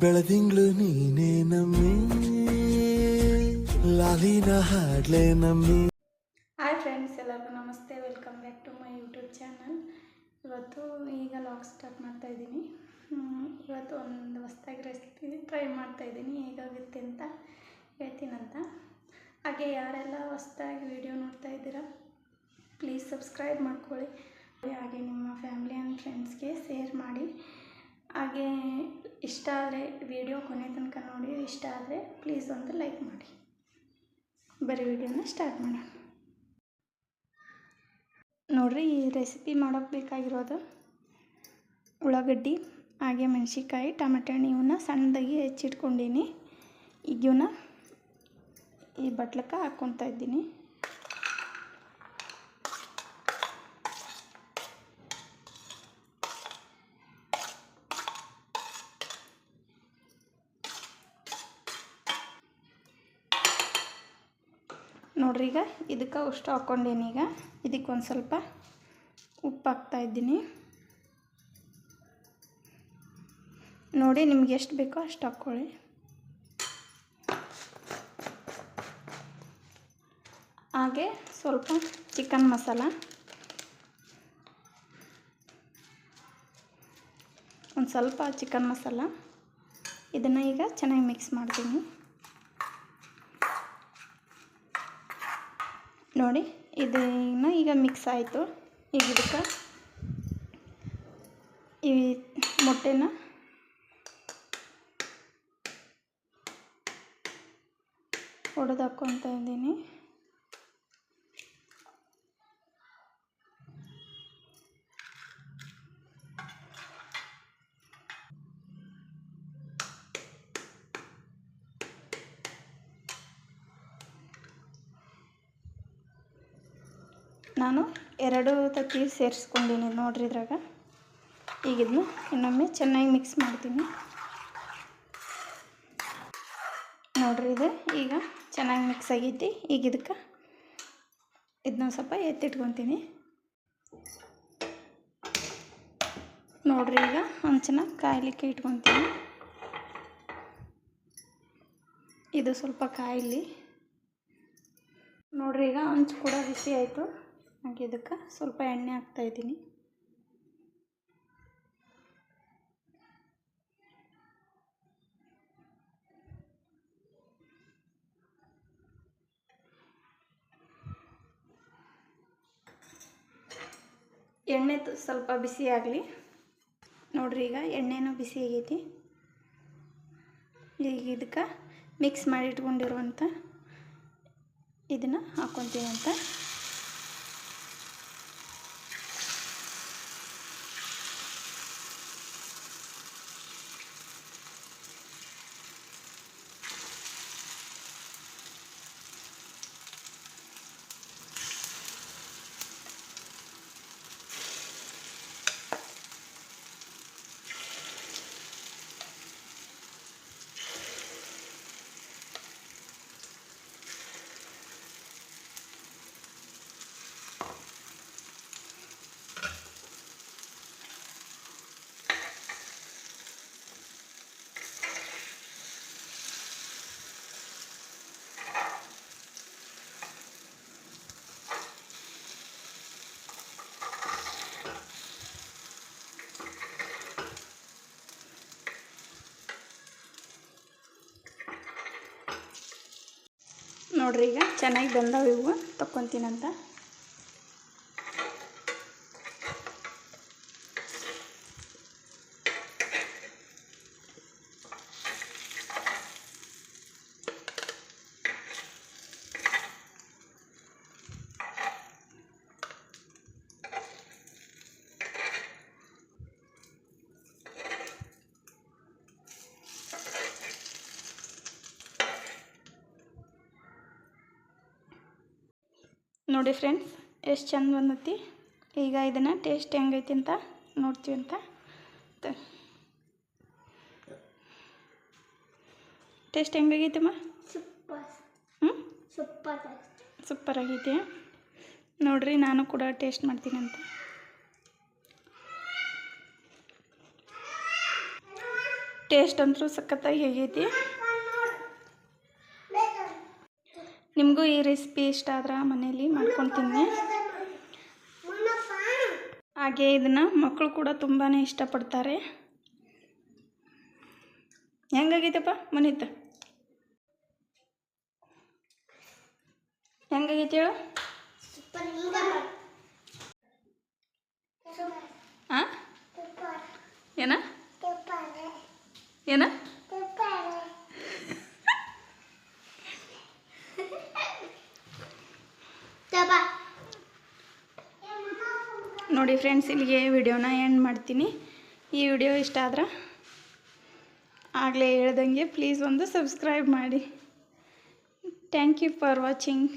ಬೆಳದಿಂಗ್ಳು ನೀನೇ ನಮ್ಮಿ, ಲಾಲಿನ ಹಾಡ್ಲೆ ನಮ್ಮಿ. ಹಾಯ್ ಫ್ರೆಂಡ್ಸ್, ಎಲ್ಲರಿಗೂ ನಮಸ್ತೆ. Welcome back to my YouTube channel. ಇವತ್ತು ಈಗ ಲಾಗ್ ಸ್ಟಾರ್ಟ್ ಮಾಡ್ತಾ ಇದ್ದೀನಿ. ಇವತ್ತು ಒಂದು ಹೊಸ್ದಾಗಿ ರೆಸಿಪಿ ಟ್ರೈ ಮಾಡ್ತಾ ಇದ್ದೀನಿ. ಹೇಗಾಗುತ್ತೆ ಅಂತ ಹೇಳ್ತೀನಂತ ಹಾಗೆ ಯಾರೆಲ್ಲ ಹೊಸ್ದಾಗಿ ವಿಡಿಯೋ ನೋಡ್ತಾ ಇದ್ದೀರಾ, ಪ್ಲೀಸ್ ಸಬ್ಸ್ಕ್ರೈಬ್ ಮಾಡ್ಕೊಳ್ಳಿ. ಹಾಗೆ ನಿಮ್ಮ ಫ್ಯಾಮಿಲಿ ಆ್ಯಂಡ್ ಫ್ರೆಂಡ್ಸ್ಗೆ ಶೇರ್ ಮಾಡಿ. ಹಾಗೆ ಇಷ್ಟ ಆದರೆ ವಿಡಿಯೋ ಕೊನೆ ತನಕ ನೋಡಿ, ಇಷ್ಟ ಆದರೆ ಪ್ಲೀಸ್ ಒಂದು ಲೈಕ್ ಮಾಡಿ. ಬರೀ ವಿಡಿಯೋನ ಸ್ಟಾರ್ಟ್ ಮಾಡೋಣ. ನೋಡಿರಿ, ಈ ರೆಸಿಪಿ ಮಾಡೋಕ್ಕೆ ಬೇಕಾಗಿರೋದು ಉಳ್ಳಾಗಡ್ಡಿ, ಹಾಗೆ ಮೆಣಸಿಕಾಯಿ ಟಮಾಟೆ ಹಣ್ಣು ಇವನ್ನ ಸಣ್ಣದಾಗಿ ಹೆಚ್ಚಿಟ್ಕೊಂಡೀನಿ. ಈಗ ಇವನ್ನ ಈ ಬಟ್ಲಕ್ಕೆ ಹಾಕ್ಕೊತಾ ಇದ್ದೀನಿ. ನೋಡ್ರಿ ಈಗ ಇದಕ್ಕೆ ಅಷ್ಟು ಈಗ. ಇದಕ್ಕೆ ಒಂದು ಸ್ವಲ್ಪ ಉಪ್ಪು ಹಾಕ್ತಾ ಇದ್ದೀನಿ. ನೋಡಿ ನಿಮ್ಗೆ ಎಷ್ಟು ಬೇಕೋ ಅಷ್ಟು ಹಾಕ್ಕೊಳ್ಳಿ. ಹಾಗೆ ಸ್ವಲ್ಪ ಚಿಕನ್ ಮಸಾಲ. ಒಂದು ಸ್ವಲ್ಪ ಚಿಕನ್ ಮಸಾಲ. ಇದನ್ನು ಈಗ ಚೆನ್ನಾಗಿ ಮಿಕ್ಸ್ ಮಾಡ್ತೀನಿ. ನೋಡಿ ಇದು ಈಗ ಮಿಕ್ಸ್ ಆಯಿತು. ಈಗ ಇದಕ್ಕೆ ಈ ಮೊಟ್ಟೆನ ಒಡೆದು ಹಾಕ್ಕೊತಾ ಇದ್ದೀನಿ. ನಾನು ಎರಡು ತತ್ತಿ ಸೇರಿಸ್ಕೊಂಡಿನಿ ನೋಡ್ರಿ ಇದ್ರಾಗ. ಈಗ ಇನ್ನೊಮ್ಮೆ ಚೆನ್ನಾಗಿ ಮಿಕ್ಸ್ ಮಾಡ್ತೀನಿ. ನೋಡ್ರಿ ಇದು ಈಗ ಚೆನ್ನಾಗಿ ಮಿಕ್ಸ್ ಆಗೈತಿ. ಈಗ ಇದಕ್ಕೆ ಇದನ್ನ ಸ್ವಲ್ಪ ಎತ್ತಿಟ್ಕೊತೀನಿ. ನೋಡ್ರಿ ಈಗ ಹಂಚನ ಕಾಯಲಿಕ್ಕೆ ಇಟ್ಕೊತೀನಿ. ಇದು ಸ್ವಲ್ಪ ಕಾಯಿಲಿ. ನೋಡ್ರಿ ಈಗ ಹಂಚು ಕೂಡ ಬಿಸಿ ಆಯಿತು. ಹಾಗೆ ಇದಕ್ಕೆ ಸ್ವಲ್ಪ ಎಣ್ಣೆ ಹಾಕ್ತಾ ಇದ್ದೀನಿ. ಎಣ್ಣೆ ಸ್ವಲ್ಪ ಬಿಸಿ ಆಗಲಿ. ನೋಡ್ರಿ ಈಗ ಎಣ್ಣೆನೂ ಬಿಸಿ ಆಗೈತಿ. ಈಗ ಇದಕ್ಕೆ ಮಿಕ್ಸ್ ಮಾಡಿ ಇಟ್ಕೊಂಡಿರುವಂಥ ಇದನ್ನು ಹಾಕ್ಕೊತೀನಿ ಅಂತ ನೋಡ್ರಿ ಈಗ. ಚೆನ್ನಾಗಿ ಬಂದವು ಇವು. ತಕ್ಕೊತೀನಂತ. ನೋಡಿ ಫ್ರೆಂಡ್ಸ್ ಎಷ್ಟು ಚಂದ ಬಂದೈತಿ. ಈಗ ಇದನ್ನು ಟೇಸ್ಟ್ ಹೆಂಗೈತಿ ಅಂತ ನೋಡ್ತೀವಿ ಅಂತ. ಟೇಸ್ಟ್ ಹೆಂಗಾಗೈತಮ್ಮ? ಹ್ಞೂ ಸೂಪರ್ ಸೂಪರ್ ಆಗೈತಿ ನೋಡ್ರಿ ನಾನು ಕೂಡ ಟೇಸ್ಟ್ ಮಾಡ್ತೀನಿ ಅಂತ. ಟೇಸ್ಟ್ ಅಂತೂ ಸಖತ್ತಾಗಿ ಹೇಗೈತಿ. ನಿಮಗೂ ಈ ರೆಸಿಪಿ ಇಷ್ಟ ಆದ್ರೆ ಮನೇಲಿ ಮಾಡ್ಕೊಂಡು ತಿನ್ನಿ ಹಾಗೆ ಇದನ್ನು ಮಕ್ಕಳು ಕೂಡ ತುಂಬಾ ಇಷ್ಟಪಡ್ತಾರೆ. ಹೆಂಗಾಗೈತಪ್ಪ ಮನಿತ? ಹೆಂಗಾಗೈತಿ ಹೇಳು? ಹಾಂ ಏನ? ಏನ? ನೋಡಿ ಫ್ರೆಂಡ್ಸ್ ಇಲ್ಲಿಗೆ ವಿಡಿಯೋನ ಎಂಡ್ ಮಾಡ್ತೀನಿ. ಈ ವಿಡಿಯೋ ಇಷ್ಟ ಆದ್ರೆ ಆಗಲೇ ಹೇಳ್ದಂಗೆ ಪ್ಲೀಸ್ ಒಂದು ಸಬ್ಸ್ಕ್ರೈಬ್ ಮಾಡಿ. Thank you for watching